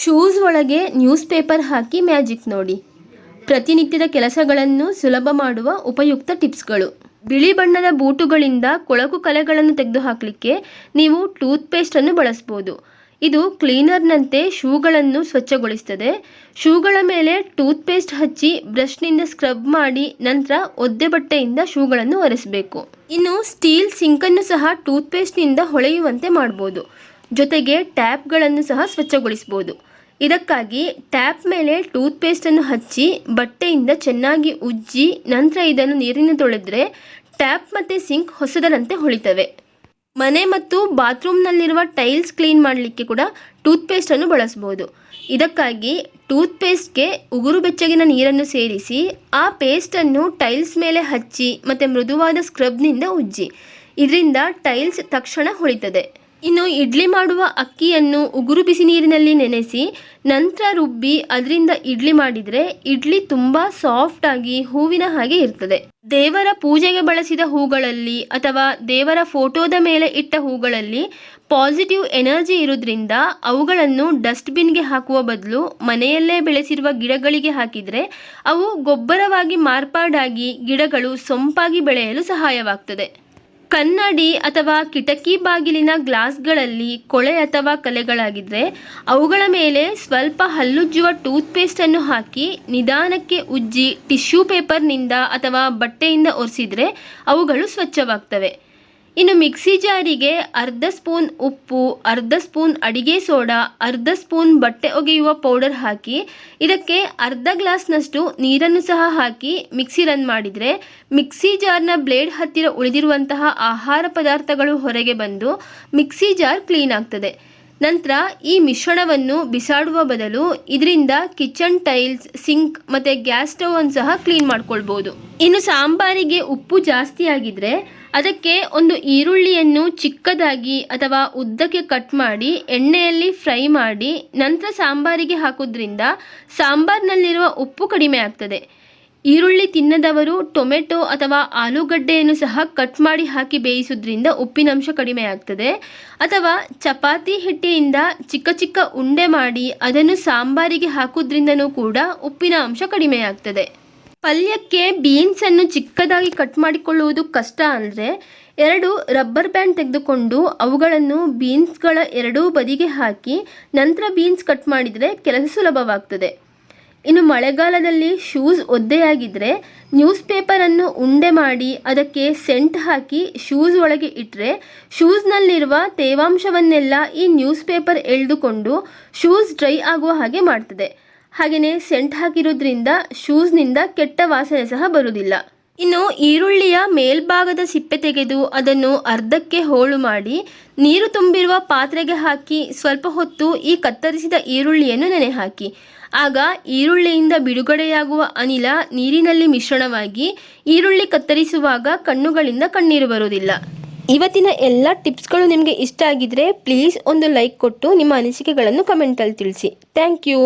Shoes ಒಳಗೆ news paper ಹಾಕಿ magic ನೋಡಿ. ಪ್ರತಿನಿತ್ಯದ ಕೆಲಸಗಳನ್ನು ಸುಲಭ ಮಾಡುವ ಉಪಯುಕ್ತ ಟಿಪ್ಸ್ಗಳು. ಬಿಳಿ ಬಣ್ಣದ ಬೂಟುಗಳಿಂದ ಕೊಳಕು ಕಲೆಗಳನ್ನು ತೆಗೆದುಹಾಕಲಿಕ್ಕೆ ನೀವು ಟೂತ್ಪೇಸ್ಟನ್ನು ಬಳಸ್ಬೋದು. ಇದು ಕ್ಲೀನರ್ನಂತೆ ಶೂಗಳನ್ನು ಸ್ವಚ್ಛಗೊಳಿಸುತ್ತದೆ ಶೂಗಳ ಮೇಲೆ ಟೂತ್ಪೇಸ್ಟ್ ಹಚ್ಚಿ ಬ್ರಷ್ನಿಂದ ಸ್ಕ್ರಬ್ ಮಾಡಿ ನಂತರ ಒದ್ದೆ ಬಟ್ಟೆಯಿಂದ ಶೂಗಳನ್ನು ಒರೆಸಬೇಕು. ಇನ್ನು ಸ್ಟೀಲ್ ಸಿಂಕನ್ನು ಸಹ ಟೂತ್ಪೇಸ್ಟ್ನಿಂದ ಹೊಳೆಯುವಂತೆ ಮಾಡ್ಬೋದು. ಜೊತೆಗೆ ಟ್ಯಾಪ್ಗಳನ್ನು ಸಹ ಸ್ವಚ್ಛಗೊಳಿಸ್ಬೋದು. ಇದಕ್ಕಾಗಿ ಟ್ಯಾಪ್ ಮೇಲೆ ಟೂತ್ಪೇಸ್ಟನ್ನು ಹಚ್ಚಿ ಬಟ್ಟೆಯಿಂದ ಚೆನ್ನಾಗಿ ಉಜ್ಜಿ ನಂತರ ಇದನ್ನು ನೀರಿನ ತೊಳೆದರೆ ಟ್ಯಾಪ್ ಮತ್ತು ಸಿಂಕ್ ಹೊಸದರಂತೆ ಹೊಳಿತವೆ. ಮನೆ ಮತ್ತು ಬಾತ್ರೂಮ್ನಲ್ಲಿರುವ ಟೈಲ್ಸ್ ಕ್ಲೀನ್ ಮಾಡಲಿಕ್ಕೆ ಕೂಡ ಟೂತ್ಪೇಸ್ಟನ್ನು ಬಳಸ್ಬೋದು ಇದಕ್ಕಾಗಿ ಟೂತ್ಪೇಸ್ಟ್ಗೆ ಉಗುರು ಬೆಚ್ಚಗಿನ ನೀರನ್ನು ಸೇರಿಸಿ ಆ ಪೇಸ್ಟನ್ನು ಟೈಲ್ಸ್ ಮೇಲೆ ಹಚ್ಚಿ ಮತ್ತು ಮೃದುವಾದ ಸ್ಕ್ರಬ್ನಿಂದ ಉಜ್ಜಿ. ಇದರಿಂದ ಟೈಲ್ಸ್ ತಕ್ಷಣ ಹೊಳಿತದೆ. ಇನ್ನು ಇಡ್ಲಿ ಮಾಡುವ ಅಕ್ಕಿಯನ್ನು ಉಗುರು ಬಿಸಿ ನೀರಿನಲ್ಲಿ ನೆನೆಸಿ ನಂತರ ರುಬ್ಬಿ ಅದರಿಂದ ಇಡ್ಲಿ ಮಾಡಿದರೆ ಇಡ್ಲಿ ತುಂಬ ಸಾಫ್ಟ್ ಆಗಿ ಹೂವಿನ ಹಾಗೆ ಇರ್ತದೆ. ದೇವರ ಪೂಜೆಗೆ ಬಳಸಿದ ಹೂಗಳಲ್ಲಿ ಅಥವಾ ದೇವರ ಫೋಟೋದ ಮೇಲೆ ಇಟ್ಟ ಹೂಗಳಲ್ಲಿ ಪಾಸಿಟಿವ್ ಎನರ್ಜಿ ಇರೋದ್ರಿಂದ ಅವುಗಳನ್ನು ಡಸ್ಟ್ಬಿನ್ಗೆ ಹಾಕುವ ಬದಲು ಮನೆಯಲ್ಲೇ ಬೆಳೆಸಿರುವ ಗಿಡಗಳಿಗೆ ಹಾಕಿದರೆ ಅವು ಗೊಬ್ಬರವಾಗಿ ಮಾರ್ಪಾಡಾಗಿ ಗಿಡಗಳು ಸೊಂಪಾಗಿ ಬೆಳೆಯಲು ಸಹಾಯವಾಗ್ತದೆ. ಕನ್ನಡಿ ಅಥವಾ ಕಿಟಕಿ ಬಾಗಿಲಿನ ಗ್ಲಾಸ್ಗಳಲ್ಲಿ ಕೊಳೆ ಅಥವಾ ಕಲೆಗಳಾಗಿದ್ದರೆ ಅವುಗಳ ಮೇಲೆ ಸ್ವಲ್ಪ ಹಲ್ಲುಜ್ಜುವ ಟೂತ್ಪೇಸ್ಟನ್ನು ಹಾಕಿ ನಿಧಾನಕ್ಕೆ ಉಜ್ಜಿ ಟಿಶ್ಯೂ ಪೇಪರ್ನಿಂದ ಅಥವಾ ಬಟ್ಟೆಯಿಂದ ಒರೆಸಿದರೆ ಅವುಗಳು ಸ್ವಚ್ಛವಾಗ್ತವೆ. ಇನ್ನು ಮಿಕ್ಸಿ ಜಾರಿಗೆ ಅರ್ಧ ಸ್ಪೂನ್ ಉಪ್ಪು, ಅರ್ಧ ಸ್ಪೂನ್ ಅಡಿಗೆ ಸೋಡಾ, ಅರ್ಧ ಸ್ಪೂನ್ ಬಟ್ಟೆ ಒಗೆಯುವ ಪೌಡರ್ ಹಾಕಿ, ಇದಕ್ಕೆ ಅರ್ಧ ಗ್ಲಾಸ್ನಷ್ಟು ನೀರನ್ನು ಸಹ ಹಾಕಿ ಮಿಕ್ಸಿ ರನ್ ಮಾಡಿದರೆ ಮಿಕ್ಸಿ ಜಾರ್ನ ಬ್ಲೇಡ್ ಹತ್ತಿರ ಉಳಿದಿರುವಂತಹ ಆಹಾರ ಪದಾರ್ಥಗಳು ಹೊರಗೆ ಬಂದು ಮಿಕ್ಸಿ ಜಾರ್ ಕ್ಲೀನ್ ಆಗ್ತದೆ. ನಂತರ ಈ ಮಿಶ್ರಣವನ್ನು ಬಿಸಾಡುವ ಬದಲು ಇದರಿಂದ ಕಿಚನ್ ಟೈಲ್ಸ್, ಸಿಂಕ್ ಮತ್ತು ಗ್ಯಾಸ್ ಸ್ಟವ್ ಅನ್ನು ಸಹ ಕ್ಲೀನ್ ಮಾಡ್ಕೊಳ್ಬೋದು. ಇನ್ನು ಸಾಂಬಾರಿಗೆ ಉಪ್ಪು ಜಾಸ್ತಿ ಆಗಿದ್ರೆ ಅದಕ್ಕೆ ಒಂದು ಈರುಳ್ಳಿಯನ್ನು ಚಿಕ್ಕದಾಗಿ ಅಥವಾ ಉದ್ದಕ್ಕೆ ಕಟ್ ಮಾಡಿ ಎಣ್ಣೆಯಲ್ಲಿ ಫ್ರೈ ಮಾಡಿ ನಂತರ ಸಾಂಬಾರಿಗೆ ಹಾಕೋದ್ರಿಂದ ಸಾಂಬಾರ್ನಲ್ಲಿರುವ ಉಪ್ಪು ಕಡಿಮೆ ಆಗ್ತದೆ. ಈರುಳ್ಳಿ ತಿನ್ನದವರು ಟೊಮೆಟೊ ಅಥವಾ ಆಲೂಗಡ್ಡೆಯನ್ನು ಸಹ ಕಟ್ ಮಾಡಿ ಹಾಕಿ ಬೇಯಿಸೋದ್ರಿಂದ ಉಪ್ಪಿನಂಶ ಕಡಿಮೆ ಆಗ್ತದೆ. ಅಥವಾ ಚಪಾತಿ ಹಿಟ್ಟಿನಿಂದ ಚಿಕ್ಕ ಚಿಕ್ಕ ಉಂಡೆ ಮಾಡಿ ಅದನ್ನು ಸಾಂಬಾರಿಗೆ ಹಾಕೋದ್ರಿಂದನೂ ಕೂಡ ಉಪ್ಪಿನ ಅಂಶ ಕಡಿಮೆ ಆಗ್ತದೆ. ಪಲ್ಯಕ್ಕೆ ಬೀನ್ಸನ್ನು ಚಿಕ್ಕದಾಗಿ ಕಟ್ ಮಾಡಿಕೊಳ್ಳುವುದು ಕಷ್ಟ ಅಂದರೆ ಎರಡು ರಬ್ಬರ್ ಬ್ಯಾಂಡ್ ತೆಗೆದುಕೊಂಡು ಅವುಗಳನ್ನು ಬೀನ್ಸ್ಗಳ ಎರಡೂ ಬದಿಗೆ ಹಾಕಿ ನಂತರ ಬೀನ್ಸ್ ಕಟ್ ಮಾಡಿದರೆ ಕೆಲಸ ಸುಲಭವಾಗ್ತದೆ. ಇನ್ನು ಮಳೆಗಾಲದಲ್ಲಿ ಶೂಸ್ ಒದ್ದೆಯಾಗಿದ್ದರೆ ನ್ಯೂಸ್ ಪೇಪರನ್ನು ಉಂಡೆ ಮಾಡಿ ಅದಕ್ಕೆ ಸೆಂಟ್ ಹಾಕಿ ಶೂಸ್ ಒಳಗೆ ಇಟ್ಟರೆ ಶೂಸ್ನಲ್ಲಿರುವ ತೇವಾಂಶವನ್ನೆಲ್ಲ ಈ ನ್ಯೂಸ್ ಪೇಪರ್ ಎಳೆದುಕೊಂಡು ಶೂಸ್ ಡ್ರೈ ಆಗುವ ಹಾಗೆ ಮಾಡ್ತದೆ. ಹಾಗೆಯೇ ಸೆಂಟ್ ಹಾಕಿರೋದ್ರಿಂದ ಶೂಸ್ನಿಂದ ಕೆಟ್ಟ ವಾಸನೆ ಸಹ ಬರುವುದಿಲ್ಲ. ಇನ್ನು ಈರುಳ್ಳಿಯ ಮೇಲ್ಭಾಗದ ಸಿಪ್ಪೆ ತೆಗೆದು ಅದನ್ನು ಅರ್ಧಕ್ಕೆ ಹೋಳು ಮಾಡಿ ನೀರು ತುಂಬಿರುವ ಪಾತ್ರೆಗೆ ಹಾಕಿ ಸ್ವಲ್ಪ ಹೊತ್ತು ಈ ಕತ್ತರಿಸಿದ ಈರುಳ್ಳಿಯನ್ನು ನೆನೆ ಹಾಕಿ ಆಗ ಈರುಳ್ಳಿಯಿಂದ ಬಿಡುಗಡೆಯಾಗುವ ಅನಿಲ ನೀರಿನಲ್ಲಿ ಮಿಶ್ರಣವಾಗಿ ಈರುಳ್ಳಿ ಕತ್ತರಿಸುವಾಗ ಕಣ್ಣುಗಳಿಂದ ಕಣ್ಣೀರು ಬರುವುದಿಲ್ಲ. ಇವತ್ತಿನ ಎಲ್ಲ ಟಿಪ್ಸ್ಗಳು ನಿಮಗೆ ಇಷ್ಟ ಆಗಿದ್ರೆ ಪ್ಲೀಸ್ ಒಂದು ಲೈಕ್ ಕೊಟ್ಟು ನಿಮ್ಮ ಅನಿಸಿಕೆಗಳನ್ನು ಕಮೆಂಟಲ್ಲಿ ತಿಳಿಸಿ. Thank you.